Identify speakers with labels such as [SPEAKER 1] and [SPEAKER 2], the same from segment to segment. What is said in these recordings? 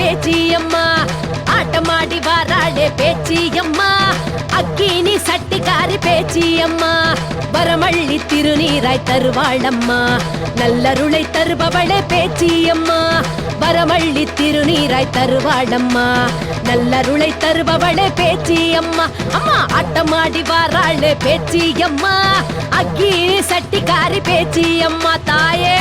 [SPEAKER 1] அக்கினி சட்டிக்காரி பேச்சியம்மா. ஆட்டமாடி வாராளே பேச்சியம்மா. அக்கினி சட்டிக்காரி பேச்சியம்மா. வரமள்ளி திருநீராய் தருவாளம்மா. நல்லருளை தருபவளே பேச்சியம்மா. வரமள்ளி திருநீராய் தருவாளம்மா. நல்லருளை தருபவளே பேச்சியம்மா. அம்மா ஆட்டமாடி வாராளே பேச்சியம்மா. அக்கினி சட்டிக்காரி பேச்சியம்மா தாயே.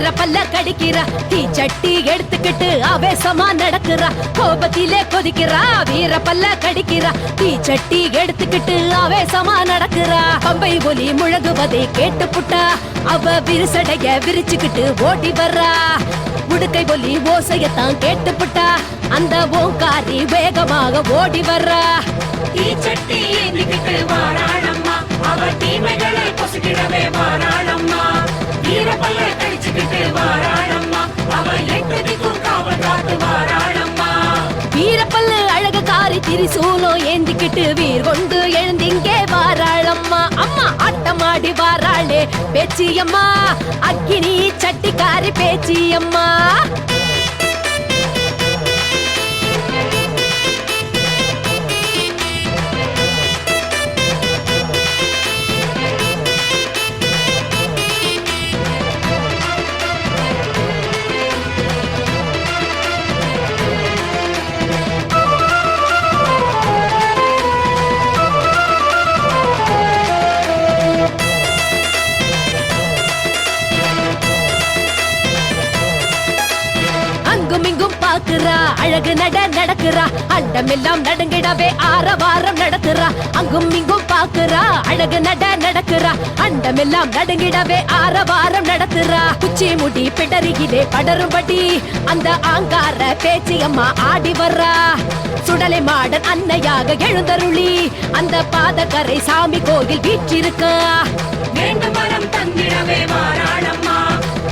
[SPEAKER 1] அடிக்கிற வீர பல்ல கடிக்கிறா தீ சட்டி எடுத்துக்கிட்டு ஆவேசமா நடக்கிறா. கோபத்திலே கொதிக்கிறா வீர பல்ல கடிக்கிறா. தீ சட்டி எடுத்துக்கிட்டு ஆவேசமா நடக்கிறா. பம்பை ஒலி முழங்குவதை கேட்டு புட்டா அவ விரிசடைய விரிச்சுக்கிட்டு ஓடி வர்றா. உடுக்கை ஒலி ஓசையத்தான் கேட்டு புட்டா அந்த ஓங்காரி வேகமாக ஓடி வர்றா.
[SPEAKER 2] தீச்சட்டி ஏந்திக்கிட்டு வாராளம்மா. அவ தீமைகளை பொசுக்கிடவே வாராளம்மா. வீரப்பல்ல கடிச்சுக்கிட்டு வாராளம்மா அவ எட்டு திக்கும் காவல் காத்து வாராளம்மா
[SPEAKER 1] வீரப்பல்லு அழக காரி திரிசூலம் ஏந்திக்கிட்டு வீர் கொண்டு எழுந்திங்கே வாராளம்மா. அம்மா ஆட்டமாடி வாராளே பேச்சியம்மா. அக்கினி சட்டிக்காரி பேச்சியம்மா. அழகு நட நடக்கிறா. அண்டமெல்லாம் நடுங்கிடவே ஆரவாரம் நடத்துறா. அங்கும் இங்கும் பாக்குறா. அழகு நட நடக்கிறா. அண்டமெல்லாம் நடுங்கிடவே ஆரவாரம் நடத்துறா. குச்சி முடி பிடரியிலே படரும்படி அந்த ஆங்கார பேச்சு அம்மா ஆடி வர்றா. சுடலை மாடன் அன்னையாக எழுந்தருளி அந்த பாதகரை சாமி கோயில் வீற்றிருக்கா.
[SPEAKER 2] வேண்டும் வரம் தந்திடவே வாராளம்மா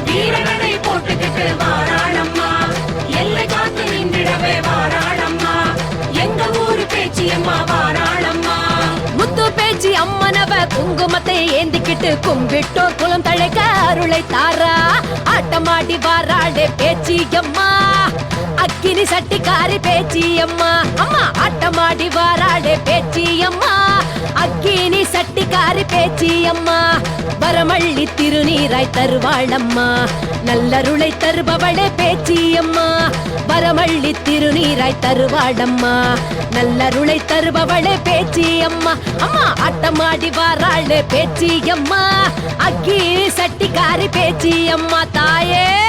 [SPEAKER 2] வீரனை போட்டுக்கிட்டு வாராளம்மா நின்றிடவே வாராளம்மா. எங்க ஊரு பேச்சியம்மா வாராளம்மா.
[SPEAKER 1] முத்து பேச்சு அம்மனவ குங்குமத்தை ஏந்திக்கிட்டு கும்பிட்டோர் குளம் தழைக்க அருளை தாரா. ஆட்டமாடி வாராளே பேச்சி அம்மா. அக்கினி சட்டிக்காரி பேச்சி அம்மா. அம்மா ஆட்டமாடி வாராளே பேச்சி அம்மா. அக்கினி சட்டிக்காரி பேச்சி அம்மா. வரமள்ளி திருநீராய் தருவாளம்மா. நல்லருளை தருபவளே பேச்சி அம்மா. வரமள்ளி திருநீராய் தருவாளம்மா. நல்லருளை தருபவளே பேச்சி அம்மா. அம்மா ஆட்டமாடி வாராளே பேச்சி அம்மா. அக்கி சட்டிக்காரி பேச்சி அம்மா தாயே.